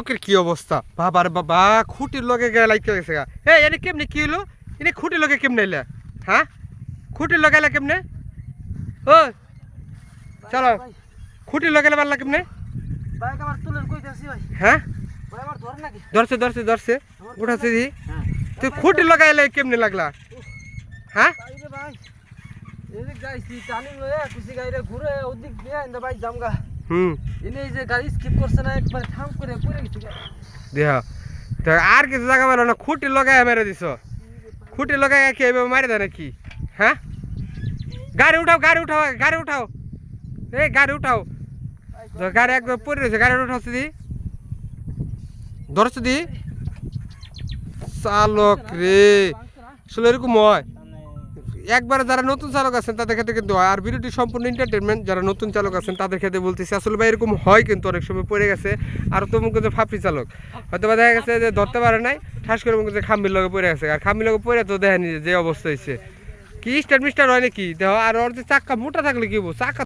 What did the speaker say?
চালকের কি অবস্থা? বাবার বাবা খুঁটির লগে গায়ে লাগতে গেছে গা। হে এনে কেমনে কি হলো? এনে খুঁটির লগে কেমনে এলে? হ্যাঁ? খুঁটির লগাইলে কেমনে? ও চলো। খুঁটির লগাইলে পারলা কেমনে? হ্যাঁ? ধরছে ধরছে ধরছে। উঠাছে দি। হ্যাঁ। তুই খুঁটি লাগাইলে কেমনে লাগলা? হ্যাঁ? যাইছি গাড়ি ঘুরে ওদিক দিয়ে ভাই জামগা হুম। এই যে গাড়ি স্কিপ করছে না একবার থাম করে পড়ে গেছে দেহ তো আর কিছু জায়গা পেল না খুঁটি লগাই মেরে দিছ। খুঁটি লগাই কি এভাবে মারি দেয় নাকি? হ্যাঁ? গাড়ি উঠাও গাড়ি উঠাও গাড়ি উঠাও। এই গাড়ি উঠাও। গাড়ি একদম পড়ে রয়েছে গাড়ি উঠাচ্ছে দি। ধরছে দি। চালক রে আসলে এরকম হয়। একবার যারা নতুন চালক আছেন, তাদের ক্ষেত্রে কিন্তু হয়। আর ভিডিওটি সম্পূর্ণ এন্টারটেনমেন্ট যারা নতুন চালক আছেন, তাদের ক্ষেত্রে বলতেছি, আসলে ভাই এরকম হয় কিন্তু অনেক সময় পড়ে গেছে। আর তো মুখ যে ফাপড়ি চালক। হয়তো বা দেখা গেছে যে ধরতে পারে নাই, ঠাস করে মুখ খাম্বির লগে পড়ে গেছে। আর খাম্বির লগে পড়ে তো দেখেনি যে অবস্থা হয়েছে কি স্টার মিস্টার হয় নাকি? দেখো, আর ওর যে চাক্কা মোটা থাকলে কি বলব চাক্কা